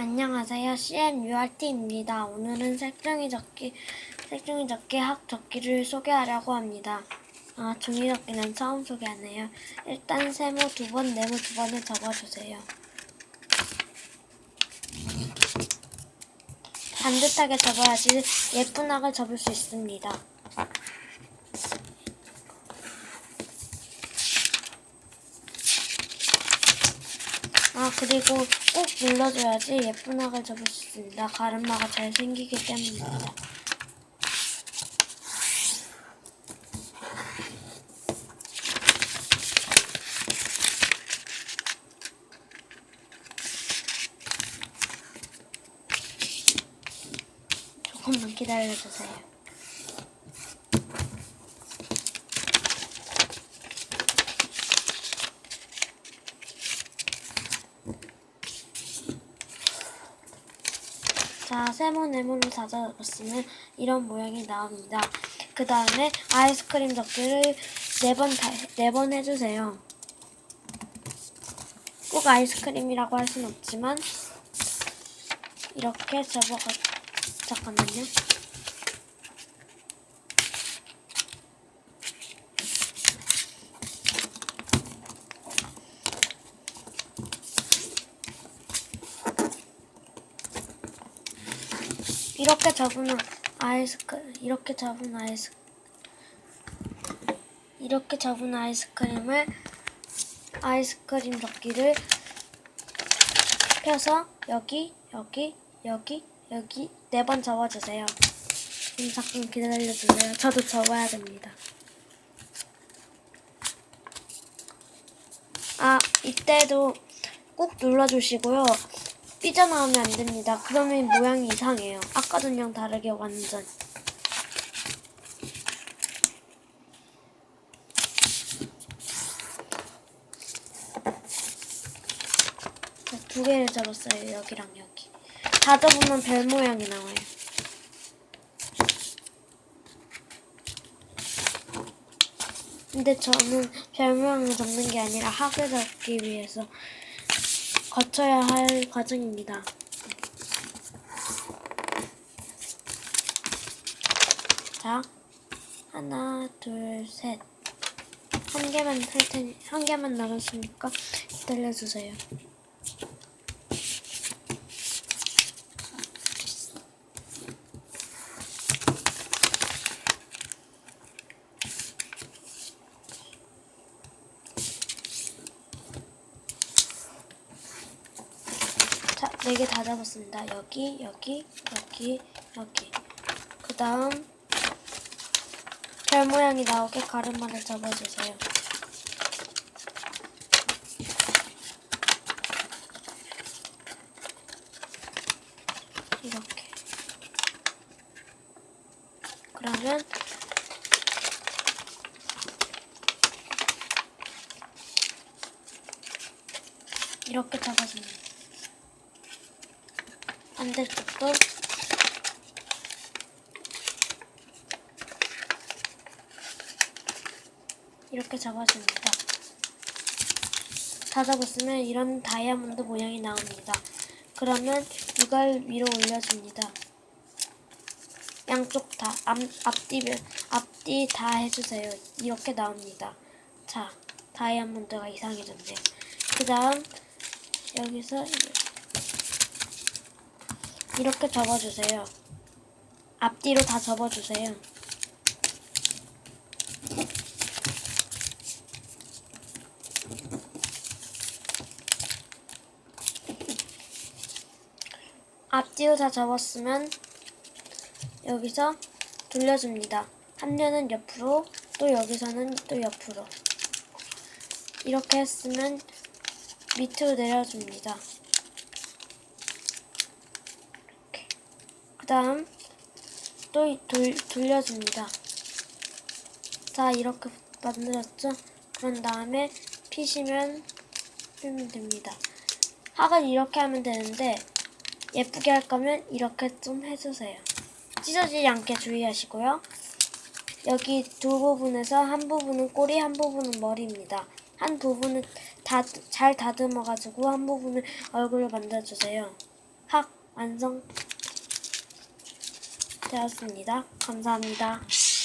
안녕하세요. CMURT입니다. 오늘은 색종이 접기, 색종이 접기 학 접기를 소개하려고 합니다. 아, 종이 접기는 처음 소개하네요. 일단 세모 두 번, 네모 두 번을 접어주세요. 반듯하게 접어야지 예쁜 학을 접을 수 있습니다. 아 그리고 꼭 눌러줘야지 예쁜 학을 접을 수 있습니다. 가르마가 잘 생기기 때문입니다. 조금만 기다려주세요. 자, 세모네모로 다져봤으면 이런 모양이 나옵니다. 그 다음에 아이스크림 접기를 네 번, 네 번 해주세요. 꼭 아이스크림이라고 할 순 없지만, 이렇게 접어가, 잠깐만요. 이렇게 접은 아이스크림, 이렇게 접은 아이스, 이렇게 접은 아이스크림을, 아이스크림 접기를 펴서 여기, 여기, 여기, 여기 네 번 접어주세요. 좀 잠깐 기다려주세요. 저도 접어야 됩니다. 아, 이때도 꾹 눌러주시고요. 삐져나오면 안 됩니다. 그러면 모양이 이상해요. 아까 전랑 다르게 완전. 자, 두 개를 접었어요. 여기랑 여기. 다 접으면 별 모양이 나와요. 근데 저는 별 모양을 접는 게 아니라 학을 접기 위해서 거쳐야 할 과정입니다. 자, 하나, 둘, 셋. 한 개만 할 테니, 한 개만 남았으니까 기다려주세요. 자, 네 개 다 잡았습니다. 여기, 여기, 여기, 여기. 그 다음, 별 모양이 나오게 가르마를 접어주세요. 이렇게. 그러면, 이렇게 접어줍니다. 반대쪽도 이렇게 잡아줍니다. 다 잡았으면 이런 다이아몬드 모양이 나옵니다. 그러면 이걸 위로 올려줍니다. 양쪽 다 앞, 앞뒤 앞뒤 다 해주세요. 이렇게 나옵니다. 자, 다이아몬드가 이상해졌네요. 그 다음 여기서 이렇게 접어주세요. 앞뒤로 다 접어주세요. 앞뒤로 다 접었으면 여기서 돌려줍니다. 한 면은 옆으로 또 여기서는 또 옆으로 이렇게 했으면 밑으로 내려줍니다. 다음 또 돌, 돌려줍니다. 자 이렇게 만들었죠? 그런 다음에 피시면 풀면 됩니다. 학은 이렇게 하면 되는데 예쁘게 할 거면 이렇게 좀 해주세요. 찢어지지 않게 주의하시고요. 여기 두 부분에서 한 부분은 꼬리, 한 부분은 머리입니다. 한 부분은 다, 잘 다듬어가지고 한 부분을 얼굴로 만들어주세요. 확 완성 되었습니다. 감사합니다.